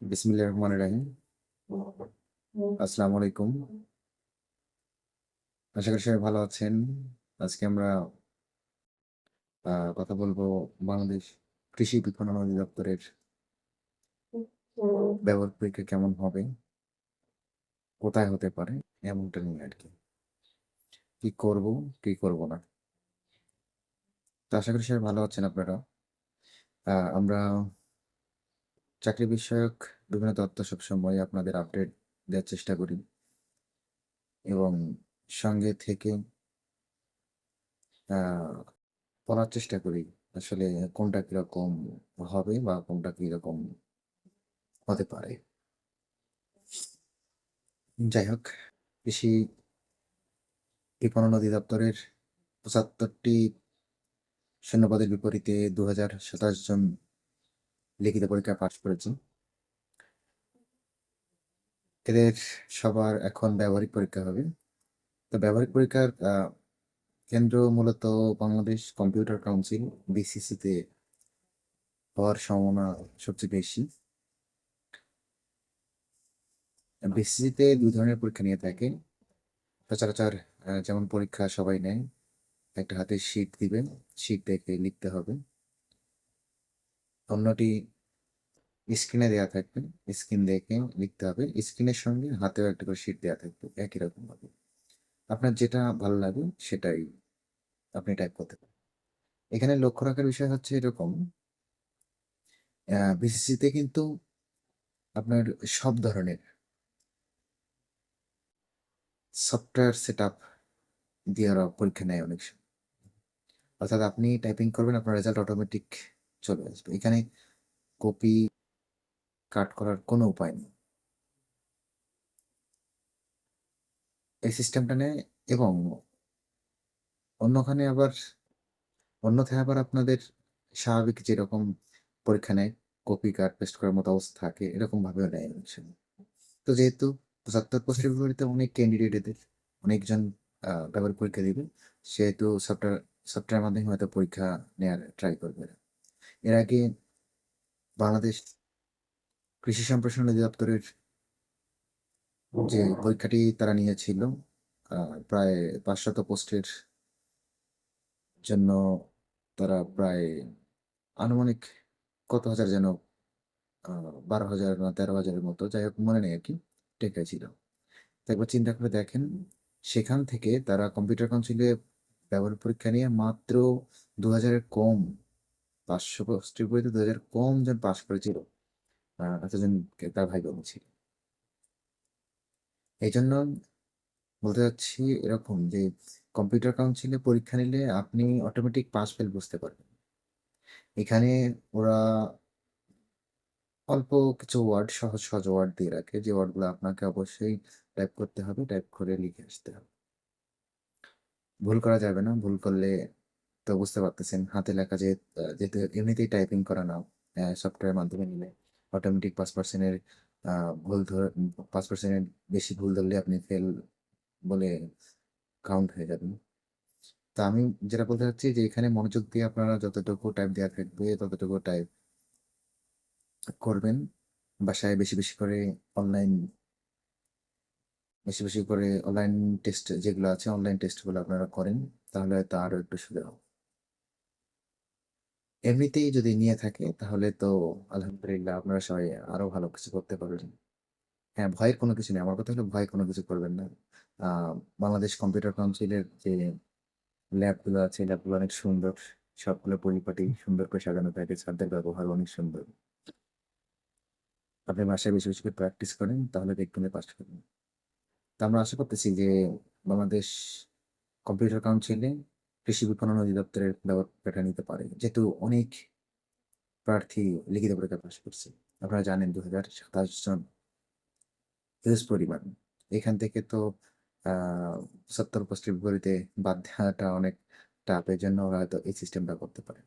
বিসমিল্লাহির রহমানির রহিম। আসসালামু আলাইকুম আশা করি সবাই ভালো আছেন। আজকে আমরা কথা বলব বাংলাদেশ কৃষি বিপণন অধিদপ্তরের ব্যবহার পরীক্ষা কেমন হবে, কোথায় হতে পারে, এমনটা নিয়ে আর কি। কি করব কি করব না। তো আশা করি সবাই ভালো আছেন আপনারা। আমরা চাকরি বিষয়ক বিভিন্ন তথ্য সবসময় আপনাদের আপডেট দেওয়ার চেষ্টা করি। এবং সঙ্গে থেকে বলার চেষ্টা করি আসলে কোনটা কীরকম হবে বা কোনটা কীরকম হতে পারে। যাই হোক, কৃষি বিপণন অধিদপ্তরের পঁচাত্তরটি শূন্যপদের বিপরীতে দু সাতাশ জন লিখিত পরীক্ষা পাশ করেছেন এদের সবার এখন ব্যবহারিক পরীক্ষা হবে। তো ব্যবহারিক পরীক্ষার কেন্দ্র মূলত বাংলাদেশ কম্পিউটার কাউন্সিল বিসিসিতে হওয়ার সম্ভাবনা সবচেয়ে বেশি। বিসিসিতে দুই ধরনের পরীক্ষা নিয়ে থাকে। সচরাচর যেমন পরীক্ষা সবাই নেয়। একটা হাতে শিট দিবেন শিট দেখে লিখতে হবে। অন্যটি স্ক্রিনে দেওয়া থাকবে। স্ক্রিন দেখে লিখতে হবে। স্ক্রিনের সঙ্গে হাতেও একটা করে শিট দেওয়া থাকবে, একই রকম ভাবে। আপনার যেটা ভালো লাগে সেটাই আপনি টাইপ করতে পারেন। এখানে লক্ষ্য রাখার বিষয় হচ্ছে এরকম বিসিসিতে কিন্তু আপনার সব ধরনের সফটওয়্যার সেট আপ দিয়ে ওরা পরীক্ষা নেয় অনেক সময়। অর্থাৎ আপনি টাইপিং করবেন, আপনার রেজাল্ট অটোমেটিক চলে আসবে। এখানে কপি কাট করার কোনো উপায় নেই। এই সিস্টেমটা নেয় এবং অন্যখানে আবার অন্যথায় আবার আপনাদের স্বাভাবিক যেরকম পরীক্ষা নেয় কপি কাট পেস্ট করার মতো অবস্থা থাকে এরকম ভাবেও নেয় তো যেহেতু পঁচাত্তর পোস্টের বিপরীতে অনেক ক্যান্ডিডেট এদের অনেকজন আহ, ব্যবহারিক পরীক্ষা দিবে সেহেতু সফটওয়্যার সফটওয়্যার মাধ্যমে হয়তো পরীক্ষা নেওয়ার ট্রাই করবে এরা। আগে বাংলাদেশ কৃষি সম্প্রসারণ অধিদপ্তরের যে পরীক্ষাটি তারা নিয়েছিল প্রায় পাঁচশত পোস্টের জন্য তারা প্রায় আনুমানিক কত হাজার যেন বারো হাজার না তেরো হাজারের মতো, যাই হোক মনে নেই আর কি টেকাই ছিল একবার চিন্তা করে দেখেন, সেখান থেকে তারা কম্পিউটার কাউন্সিলে ব্যবহার পরীক্ষা নিয়ে মাত্র দু হাজারের কম পাঁচশো পোস্টের বিপরীতে দু হাজার কম জন পাশ করেছিল এতজন তার ভাই বোন ছিল। এই জন্য বলতে চাচ্ছি এরকম যে কম্পিউটার কাউন্সিলে পরীক্ষা নিলে আপনি অটোমেটিক পাস ফেল বুঝতে পারবেন। এখানে ওরা অল্প কিছু ওয়ার্ড সহজ সহজ ওয়ার্ড দিয়ে রাখে। যে ওয়ার্ডগুলো আপনাকে অবশ্যই টাইপ করতে হবে টাইপ করে লিখে আসতে হবে। ভুল করা যাবে না। ভুল করলে তো বুঝতে পারতেছেন। হাতে লেখা যে যেহেতু এমনিতেই টাইপিং করা না সফটওয়্যার মাধ্যমে নিলে অটোমেটিক পাঁচ পার্সেন্টের ভুল ধরে, পাঁচ পার্সেন্টের বেশি ভুল ধরলে আপনি ফেল বলে কাউন্ট হয়ে যাবেন। তা আমি যেটা বলতে চাচ্ছি যে, এখানে মনোযোগ দিয়ে আপনারা যতটুকু টাইপ দেওয়া থাকবে, ততটুকু টাইপ করবেন। বাসায় বেশি বেশি করে অনলাইন বেশি বেশি করে অনলাইন টেস্ট যেগুলো আছে অনলাইন টেস্টগুলো আপনারা করেন, তাহলে হয়তো আরও একটু সুবিধা হবে। এমনিতেই যদি নিয়ে থাকে, তাহলে তো আলহামদুলিল্লাহ আপনারা সবাই আরও ভালো কিছু করতে পারবেন। হ্যাঁ ভয়ের কোনো কিছু নেই। আমার কথা হলো ভয় কোনো কিছু করবেন না। বাংলাদেশ কম্পিউটার কাউন্সিলের যে ল্যাবগুলো আছে, ল্যাবগুলো অনেক সুন্দর। সবগুলো পরিপাটি, সুন্দর করে সাজানো থাকে ছাত্রদের ব্যবহার অনেক সুন্দর। আপনি বাসায় বেশি বেশি প্র্যাকটিস করেন, তাহলে দেখবেন পাস করবেন। তা আমরা আশা করতেছি যে বাংলাদেশ কম্পিউটার কাউন্সিলে কৃষি বিপণন অধিদপ্তরের ব্যবহারটা নিতে পারে। যেহেতু অনেক প্রার্থী লিখিত পরীক্ষা পাশ করছে। আপনারা জানেন দু হাজার সাতাশ জন হিউজ পরিমাণ এখান থেকে তো সত্তর পোস্টের বিপরীতে বাদ দেওয়াটা অনেক টাফ এর জন্য ওরা হয়তো এই সিস্টেমটা করতে পারে।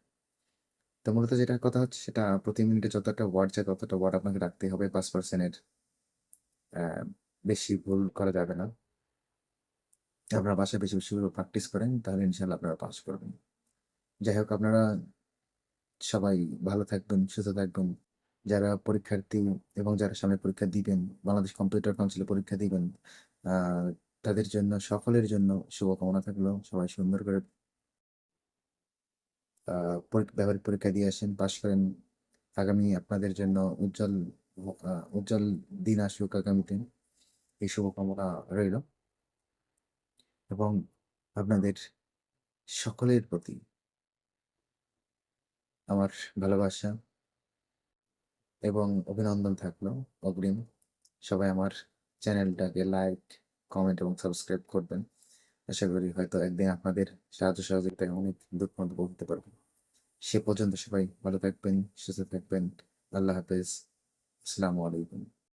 তো মূলত যেটা কথা হচ্ছে সেটা প্রতি মিনিটে যতটা ওয়ার্ড যায় ততটা ওয়ার্ড আপনাকে রাখতে হবে। পাঁচ পার্সেন্টের বেশি ভুল করা যাবে না। আপনারা বাসায় বেশি বেশি করে প্র্যাকটিস করেন তাহলে ইনশাল্লাহ আপনারা পাস করবেন যাই হোক আপনারা সবাই ভালো থাকবেন সুস্থ থাকবেন যারা পরীক্ষার্থী এবং যারা সামনে পরীক্ষা দিবেন, বাংলাদেশ কম্পিউটার কাউন্সিলে পরীক্ষা দিবেন, তাদের জন্য সকলের জন্য শুভকামনা থাকল। সবাই সুন্দর করে ব্যবহারিক পরীক্ষা দিয়ে আসেন, পাস করেন। আগামী আপনাদের জন্য উজ্জ্বল উজ্জ্বল দিন আসুক আগামীতে। এই শুভকামনা রইল। এবং আপনাদের সকলের প্রতি আমার ভালোবাসা এবং অভিনন্দন থাকল অগ্রিম। সবাই আমার চ্যানেলটাকে লাইক, কমেন্ট এবং সাবস্ক্রাইব করবেন। আশা করি হয়তো একদিন আপনাদের সাহায্য সহযোগিতায় অনেক দূর পর্যন্ত পৌঁছতে পারব। সে পর্যন্ত সবাই ভালো থাকবেন, সুস্থ থাকবেন। আল্লাহ হাফেজ। আসসালামু আলাইকুম।